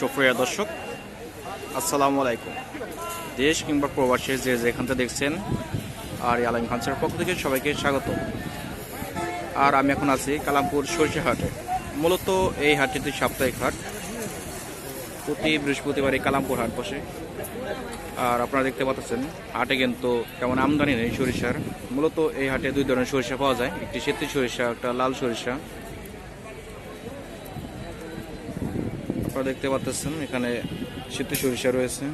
সুপ্রিয় দর্শক, আসসালামু আলাইকুম। দেশ কিংবা প্রবাসী যে যেখান থেকে দেখছেন, আর আলম খানসার পক্ষ থেকে সবাইকে স্বাগত আর আমি এখন আছি কালামপুর সরিষা হাটে মূলত এই হাটটি সাপ্তাহিক হাট। প্রতি বৃহস্পতিবার এই কালামপুর হাট বসে। আর আপনারা দেখতে পাচ্ছেন, হাটে কিন্তু তেমন আমদানি নেই সরিষার। মূলত এই হাটে দুই ধরনের সরিষা পাওয়া যায়। একটি সেতু সরিষা, একটা লাল সরিষা। আপনারা দেখতে পাচ্ছেন এখানে শীত সরিষা রয়েছে।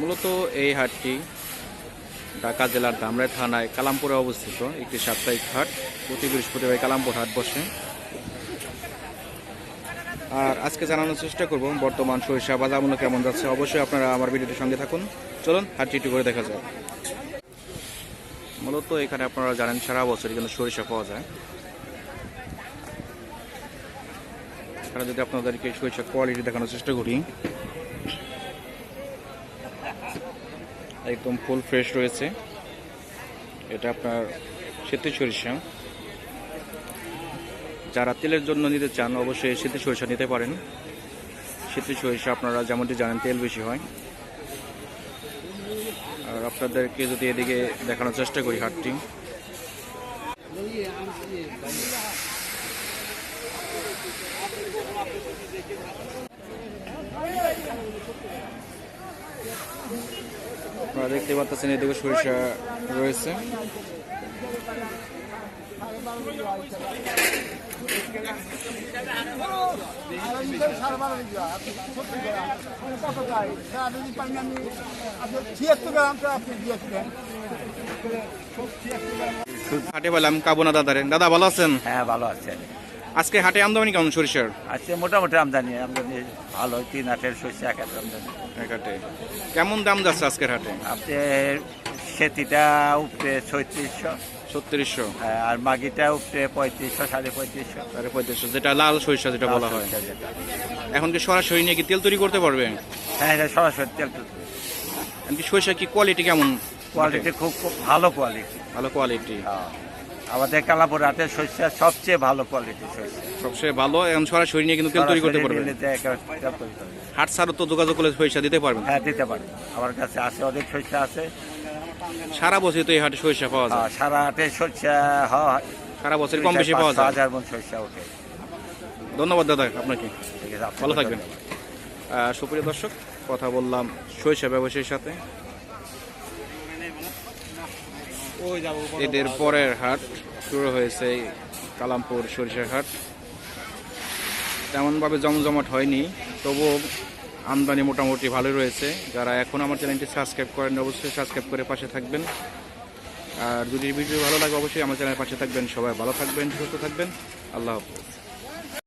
মূলত এই হাটটি ঢাকা জেলার ধামরাই থানায় কালামপুরে অবস্থিত, একটি সাপ্তাহিক হাট। প্রতি বৃহস্পতিবার কালামপুর হাট বসে। আর আজকে জানানোর চেষ্টা করব, বর্তমান সরিষা বাজার মূল্য কেমন যাচ্ছে, অবশ্যই আপনারা আমার ভিডিওটির সঙ্গে থাকুন। চলুন, হাটটি একটু করে দেখা যায় মূলত এখানে আপনারা জানেন সারা বছরই কিন্তু সরিষা পাওয়া যায়। এখানে যদি আপনাদেরকে সরিষা কোয়ালিটি দেখানোর চেষ্টা করি। একদম ফুল ফ্রেশ রয়েছে। এটা আপনার সেতু সরিষা। যারা তেলের জন্য নিতে চান, অবশ্যই সেতু সরিষা নিতে পারেন। সেতু সরিষা আপনারা যেমনটি জানেন, তেল বেশি হয়। আর আপনাদেরকে যদি এদিকে দেখানোর চেষ্টা করি হাটটি দেখতে পাচ্ছেন এদিকে সরিষা রয়েছে। হাটে পেলাম কাবুনা দাদারে। দাদা ভালো আছেন? হ্যাঁ ভালো আছে আজকে হাটে আমদানি কেমন সরিষার? আজকে মোটামুটি আমদানি আমদানি ভালো তিন আটের শস্য এক আমদানি। এক হাটে। কেমন দাম যাচ্ছে আজকের হাটে? আপনি সেতিটা উপরে ছয়ত্রিশশো। ছত্রিশশো। আর মাগিটা উপরে পঁয়ত্রিশশো সাড়ে পঁয়ত্রিশশো। সাড়ে পঁয়ত্রিশশো যেটা লাল সরিষা যেটা বলা হয়। এখন কি সরাসরি নিয়ে কি তেল তৈরি করতে পারবে? হ্যাঁ এটা সরাসরি তেল এখন কি সরিষা কি কোয়ালিটি কেমন? কোয়ালিটি খুব খুব ভালো কোয়ালিটি ভালো কোয়ালিটি আমাদের কালাপুর হাটের শস্য সবচেয়ে ভালো কোয়ালিটি শস্য সবচেয়ে ভালো এখন সরাসরি নিয়ে কিন্তু তেল তৈরি করতে পারবে। হাট ছাড়ও তো যোগাযোগ করলে সরিষা দিতে পারবেন। হ্যাঁ দিতে পারি আমার কাছে আছে অনেক শস্য আছে। সারা বছর তো এই হাটে সরিষা পাওয়া যায়। সারা হাটের শস্য হয়। সারা বছর কম বেশি পাওয়া যায়। হাজার মন শস্য ওঠে। ধন্যবাদ দাদা আপনাকে। ঠিক আছে ভালো থাকবেন। সুপ্রিয় দর্শক কথা বললাম সরিষা ব্যবসায়ীর সাথে। এদের পরের হাট শুরু হয়েছে কালামপুর সরিষার হাট। তেমনভাবে জমজমাট হয়নি তবুও আমদানি মোটামুটি ভালোই রয়েছে। যারা এখন আমার চ্যানেলটি সাবস্ক্রাইব করেন, অবশ্যই সাবস্ক্রাইব করে পাশে থাকবেন। আর যদি ভিডিও ভালো লাগে, অবশ্যই আমার চ্যানেলের পাশে থাকবেন। সবাই ভালো থাকবেন, সুস্থ থাকবেন। আল্লাহ হাফিজ।